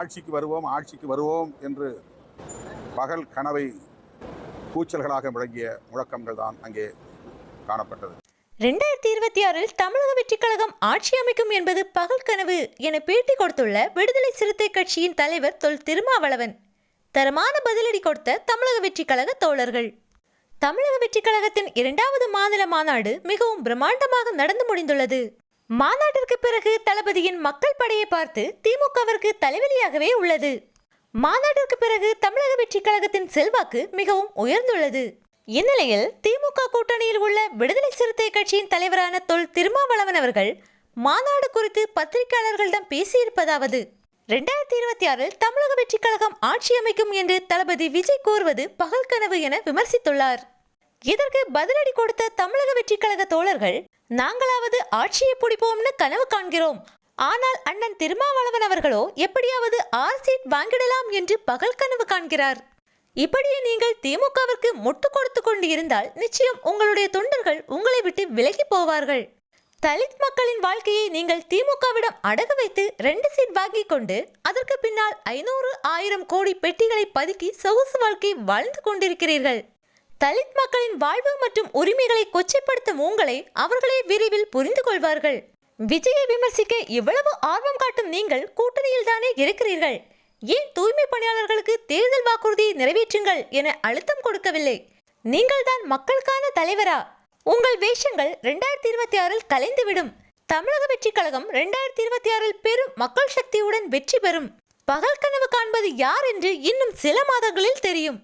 ஆட்சிக்கு வருவோம் ஆட்சிக்கு வருவோம் என்று பகல் கனவை கூச்சல்களாக முழங்கிய முழக்கங்கள் தான் அங்கே காணப்பட்டது. ரெண்டாயிரத்தி இருபத்தி ஆறில் தமிழக வெற்றிக் கழகம் ஆட்சி அமைக்கும் என்பது பகல் கனவு என பேட்டி கொடுத்துள்ள விடுதலை சிறுத்தை கட்சியின் தலைவர் தொல் திருமாவளவன் தரமான பதிலடி கொடுத்த தமிழக வெற்றிக் கழக தோழர்கள். தமிழக வெற்றிக் கழகத்தின் இரண்டாவது மாநில மாநாடு மிகவும் பிரம்மாண்டமாக நடந்து முடிந்துள்ளது. மாநாட்டிற்கு பிறகு தளபதியின் மக்கள் படையை பார்த்து திமுகவிற்கு தலைவலியாகவே உள்ளது. மாநாட்டிற்கு பிறகு தமிழக வெற்றி கழகத்தின் செல்வாக்கு மிகவும் உயர்ந்துள்ளது. இந்நிலையில் திமுக கூட்டணியில் உள்ள விடுதலை சிறுத்தை கட்சியின் தலைவரான தொல் திருமாவளவன் அவர்கள் மாநாடு குறித்து பத்திரிகையாளர்களிடம் பேசியிருப்பதாவது ரெண்டாயிரத்தி இருபத்தி ஆறில் தமிழக வெற்றி கழகம் ஆட்சி அமைக்கும் என்று தளபதி விஜய் கூறுவது பகல் கனவு என விமர்சித்துள்ளார். இதற்கு பதிலடி கொடுத்த தமிழக வெற்றி கழக தோழர்கள் நாங்களாவது ஆட்சியை பிடிப்போம்னு கனவு காண்கிறோம். ஆனால் அண்ணன் திருமாவளவன் அவர்களோ எப்படியாவது ஆர் சீட் வாங்கிடலாம் என்று பகல் கனவு காண்கிறார். இப்படியே நீங்கள் திமுகவிற்கு முட்டு கொடுத்து கொண்டு இருந்தால் நிச்சயம் உங்களுடைய தொண்டர்கள் உங்களை விட்டு விலகி போவார்கள். தலித் மக்களின் வாழ்க்கையை நீங்கள் திமுகவிடம் அடகு வைத்து ரெண்டு சீட் வாங்கி கொண்டு அதற்கு பின்னால் ஐநூறு ஆயிரம் கோடி பெட்டிகளை பதுக்கி சொகுசு வாழ்க்கை வாழ்ந்து கொண்டிருக்கிறீர்கள். தலித் மக்களின் வாழ்வு மற்றும் உரிமைகளை கொச்சைப்படுத்தும் உங்களை அவர்களே விரைவில் புரிந்து கொள்வார்கள். விஜயை விமர்சிக்க இவ்வளவு ஆர்வம் காட்டும் நீங்கள் கூட்டணியில் தானே இருக்கிறீர்கள். ஏன் தூய்மை பணியாளர்களுக்கு தேர்தல் வாக்குறுதியை நிறைவேற்றுங்கள் என அழுத்தம் கொடுக்கவில்லை? நீங்கள் தான் மக்களுக்கான தலைவரா? உங்கள் வேஷங்கள் ரெண்டாயிரத்தி இருபத்தி ஆறில் கலைந்துவிடும். தமிழக வெற்றி கழகம் ரெண்டாயிரத்தி இருபத்தி ஆறில் பெரும் மக்கள் சக்தியுடன் வெற்றி பெறும். பகல் கனவு காண்பது யார் என்று இன்னும் சில மாதங்களில் தெரியும்.